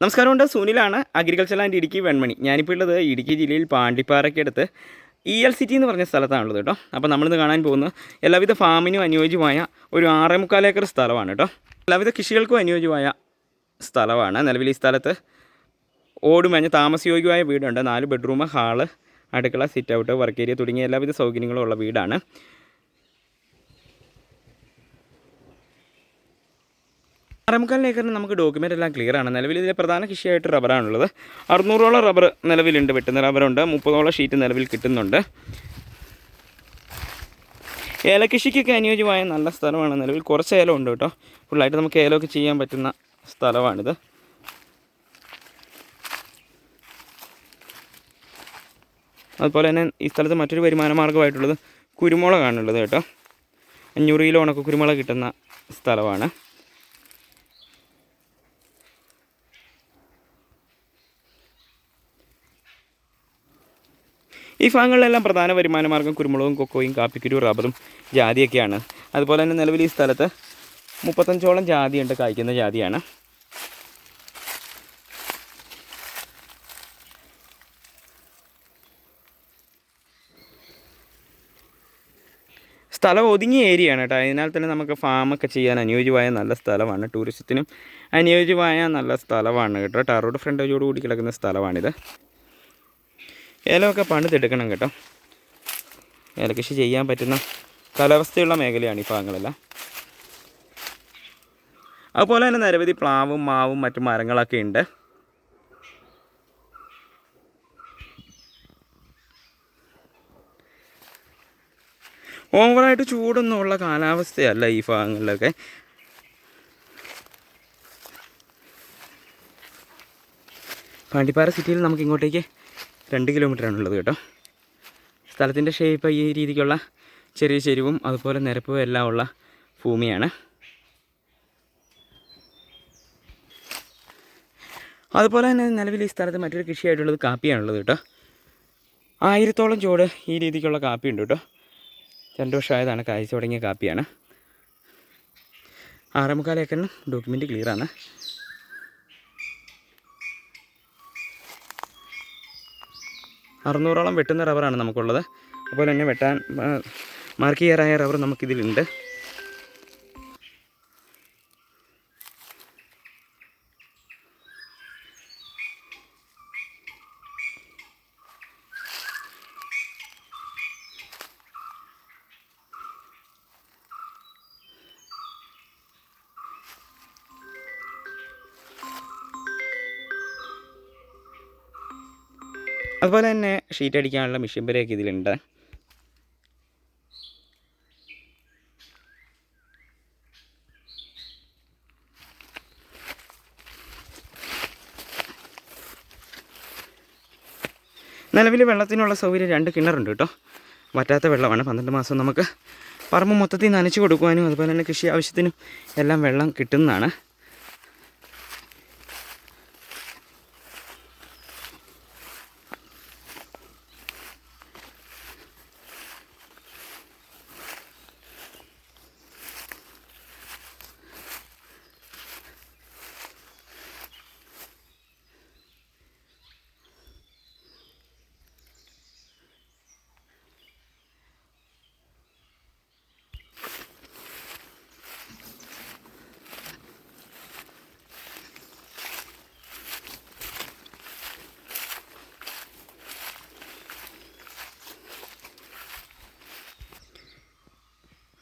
നമസ്കാരമുണ്ട്. സുനിലാണ് agriculture and Idukki Venmani. ഞാനിപ്പോൾ ഉള്ളത് ഇടുക്കി ജില്ലയിൽ പാണ്ടിപ്പാറയ്ക്കടുത്ത് ഇ എൽ സിറ്റി എന്ന് പറഞ്ഞ സ്ഥലത്താണുള്ളത് കേട്ടോ. അപ്പോൾ നമ്മളിന്ന് കാണാൻ പോകുന്നത് എല്ലാവിധ ഫാമിനും അനുയോജ്യമായ ഒരു ആറേ മുക്കാൽ ഏക്കർ സ്ഥലമാണ് കേട്ടോ. എല്ലാവിധ കൃഷികൾക്കും അനുയോജ്യമായ സ്ഥലമാണ്. നിലവിൽ ഈ സ്ഥലത്ത് ഓടുമഞ്ഞ താമസയോഗ്യമായ വീടുണ്ട്. നാല് ബെഡ്റൂം ഹാൾ അടുക്കള സിറ്റ് ഔട്ട് വർക്ക് ഏരിയ തുടങ്ങിയ എല്ലാവിധ സൗകര്യങ്ങളും ഉള്ള വീടാണ്. ഏക്കറിന് നമുക്ക് ഡോക്യുമെന്റ് എല്ലാം ക്ലിയർ ആണ്. നിലവിൽ ഇതിലെ പ്രധാന കൃഷിയായിട്ട് റബ്ബറാണുള്ളത്. അറുന്നൂറോളം റബ്ബർ നിലവിലുണ്ട്. വെട്ടുന്ന റബ്ബറുണ്ട്. മുപ്പതോളം ഷീറ്റ് നിലവിൽ കിട്ടുന്നുണ്ട്. ഏലകൃഷിക്കൊക്കെ അനുയോജ്യമായ നല്ല സ്ഥലമാണ്. നിലവിൽ കുറച്ച് ഏലം ഉണ്ട് കേട്ടോ. ഫുള്ളായിട്ട് നമുക്ക് ഏലമൊക്കെ ചെയ്യാൻ പറ്റുന്ന സ്ഥലമാണിത്. അതുപോലെ തന്നെ ഈ സ്ഥലത്ത് മറ്റൊരു വരുമാന മാർഗമായിട്ടുള്ളത് കുരുമുളകാണുള്ളത് കേട്ടോ. അഞ്ഞൂറ് കിലോ ഉണക്ക കുരുമുളക് കിട്ടുന്ന സ്ഥലമാണ്. ഈ ഭാഗങ്ങളിലെല്ലാം പ്രധാന വരുമാന മാർഗം കുരുമുളകും കൊക്കോയും കാപ്പിക്കുരു റബറും ജാതിയൊക്കെയാണ്. അതുപോലെ തന്നെ നിലവിൽ ഈ സ്ഥലത്ത് മുപ്പത്തഞ്ചോളം ജാതിയുണ്ട് കായ്ക്കുന്ന ജാതിയാണ്. സ്ഥലം ഒതുങ്ങിയ ഏരിയയാണ് കേട്ടോ. അതിനാൽ തന്നെ നമുക്ക് ഫാമൊക്കെ ചെയ്യാൻ അനുയോജ്യമായ നല്ല സ്ഥലമാണ്. ടൂറിസത്തിനും അനുയോജ്യമായ നല്ല സ്ഥലമാണ് കേട്ടോ. ടാർ റോഡ് ഫ്രണ്ടേജോട് കൂടി കിടക്കുന്ന സ്ഥലമാണിത്. ഏലമൊക്കെ പണിതെടുക്കണം കേട്ടോ. ഏലകൃഷി ചെയ്യാൻ പറ്റുന്ന കാലാവസ്ഥയുള്ള മേഖലയാണ് ഈ ഭാഗങ്ങളെല്ലാം. അതുപോലെ തന്നെ നിരവധി പ്ലാവും മാവും മറ്റു മരങ്ങളൊക്കെ ഉണ്ട്. ഓവറായിട്ട് ചൂടൊന്നും ഉള്ള കാലാവസ്ഥയല്ല ഈ ഭാഗങ്ങളിലൊക്കെ. പാണ്ടിപ്പാറ സിറ്റിയിൽ നമുക്ക് ഇങ്ങോട്ടേക്ക് രണ്ട് കിലോമീറ്ററാണുള്ളത് കേട്ടോ. സ്ഥലത്തിന്റെ ഷേപ്പ് ഈ രീതിക്കുള്ള ചെറിയ ചെരിവും അതുപോലെ നിരപ്പും എല്ലാം ഉള്ള ഭൂമിയാണ്. അതുപോലെ തന്നെ നിലവിൽ ഈ സ്ഥലത്ത് മറ്റൊരു കൃഷിയായിട്ടുള്ളത് കാപ്പിയാണുള്ളത് കേട്ടോ. ആയിരത്തോളം ചുവട് ഈ രീതിക്കുള്ള കാപ്പിയുണ്ട് കേട്ടോ. രണ്ട് വർഷമായതാണ് കായ്ച്ചു തുടങ്ങിയ കാപ്പിയാണ്. ആറേമുക്കാൽ ഏക്കറിന് ഡോക്യുമെന്റ് ക്ലിയറാണ് അറുന്നൂറോളം വെട്ടുന്ന റബ്ബറാണ് നമുക്കുള്ളത്. അതുപോലെ തന്നെ വെട്ടാൻ മാർക്ക് ചെയ്യാറായ റബ്ബർ നമുക്കിതിലുണ്ട്. അതുപോലെ തന്നെ ഷീറ്റ് അടിക്കാനുള്ള മെഷീൻ വരെയൊക്കെ ഇതിലുണ്ട്. നിലവിൽ വെള്ളത്തിനുള്ള സൗകര്യം രണ്ട് കിണറുണ്ട് കേട്ടോ. വറ്റാത്ത വെള്ളമാണ്. പന്ത്രണ്ട് മാസം നമുക്ക് പറമ്പ് മൊത്തത്തിൽ നനച്ച് കൊടുക്കുവാനും അതുപോലെ തന്നെ കൃഷി ആവശ്യത്തിനും എല്ലാം വെള്ളം കിട്ടുന്നതാണ്.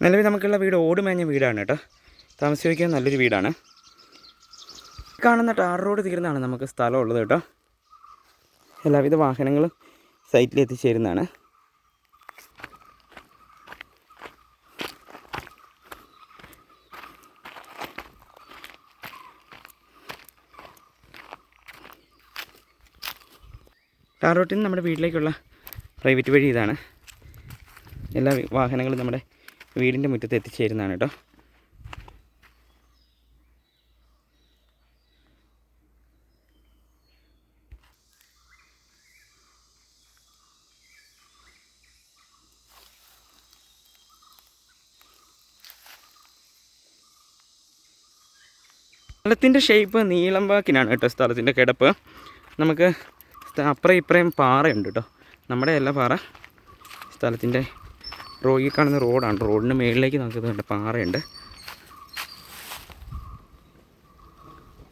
നിലവിൽ നമുക്കുള്ള വീട് ഓടുമേഞ്ഞ വീടാണ് കേട്ടോ. താമസിക്കാൻ നല്ലൊരു വീടാണ്. കാണുന്ന ടാർ റോഡ് തീർന്നാണ് നമുക്ക് സ്ഥലം ഉള്ളത് കേട്ടോ. എല്ലാവിധ വാഹനങ്ങളും സൈറ്റിൽ എത്തിച്ചേരുന്നതാണ്. ടാർ റോട്ടിൽ നിന്ന് നമ്മുടെ വീട്ടിലേക്കുള്ള പ്രൈവറ്റ് വഴി ഇതാണ്. എല്ലാ വാഹനങ്ങളും നമ്മുടെ വീടിന്റെ മുറ്റത്ത് എത്തിച്ചേരുന്നതാണ് കേട്ടോ. സ്ഥലത്തിന്റെ ഷേപ്പ് നീളം വാക്കിനാണ് കേട്ടോ സ്ഥലത്തിന്റെ കിടപ്പ്. നമുക്ക് അപ്പുറം ഇപ്പുറം പാറയുണ്ട് കേട്ടോ. നമ്മുടെ എല്ലാ പാറ സ്ഥലത്തിന്റെ റോ ഈ കാണുന്ന റോഡാണ്. റോഡിന് മുകളിലേക്ക് നമുക്ക് ഇതുണ്ട് പാറയുണ്ട്.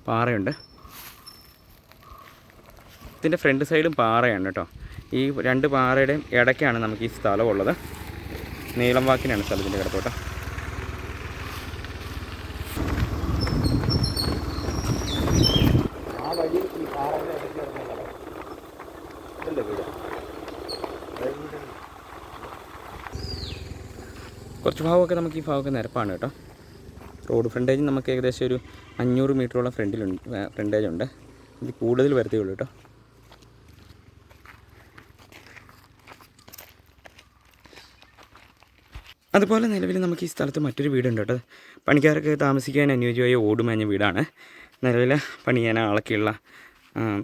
പാറയുണ്ട്. ഇതിന്റെ ഫ്രണ്ട് സൈഡും പാറയാണ് കേട്ടോ. ഈ രണ്ട് പാറയുടെയും ഇടയ്ക്കാണ് നമുക്ക് ഈ സ്ഥലം ഉള്ളത് നീളം വാക്കിനാണ് സ്ഥലത്തിന്റെ കിടപ്പ് കേട്ടോ ആ വഴി ഈ പാറയുടെ ഇടയ്ക്ക് കിടന്ന സ്ഥലം ഇതല്ലേ വീട് അതായത് വീട് കുറച്ച് ഭാഗമൊക്കെ നമുക്ക് ഈ ഭാഗമൊക്കെ നിരപ്പാണ് കേട്ടോ. റോഡ് ഫ്രണ്ടേജ് നമുക്ക് ഏകദേശം ഒരു അഞ്ഞൂറ് മീറ്ററോളം ഫ്രണ്ടിലുണ്ട് ഫ്രണ്ടേജ് ഉണ്ട്. ഇത് കൂടുതൽ വരത്തേ ഉള്ളൂ കേട്ടോ. അതുപോലെ നിലവിൽ നമുക്ക് ഈ സ്ഥലത്ത് മറ്റൊരു വീടുണ്ട് കേട്ടോ. പണിക്കാർക്ക് താമസിക്കാൻ അനുയോജ്യമായ ഓടുമേഞ്ഞ വീടാണ്. നിലവിൽ പണിയാൻ ആളൊക്കെയുള്ള ആ,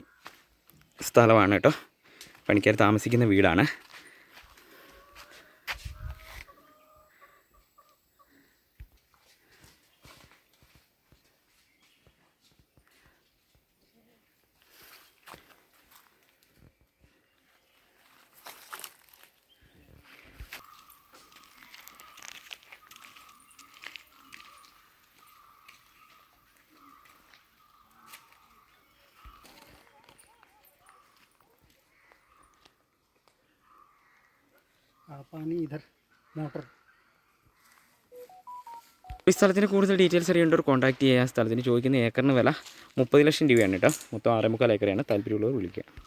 സ്ഥലമാണ് കേട്ടോ. പണിക്കാർ താമസിക്കുന്ന വീടാണ്. पानी इधर मोटर ഈ സ്ഥലത്തിന് കൂടുതൽ ഡീറ്റെയിൽസ് അറിയേണ്ടവർ കോൺടാക്ട് ചെയ്യുക സ്ഥലത്തിന് ചോദിക്കുന്ന ഏക്കറിന് വില മുപ്പത് ലക്ഷം രൂപയാണ് കേട്ടോ മൊത്തം ആറേ മുക്കാൽ ഏക്കറാണ് താല്പര്യമുള്ളവർ വിളിക്കുക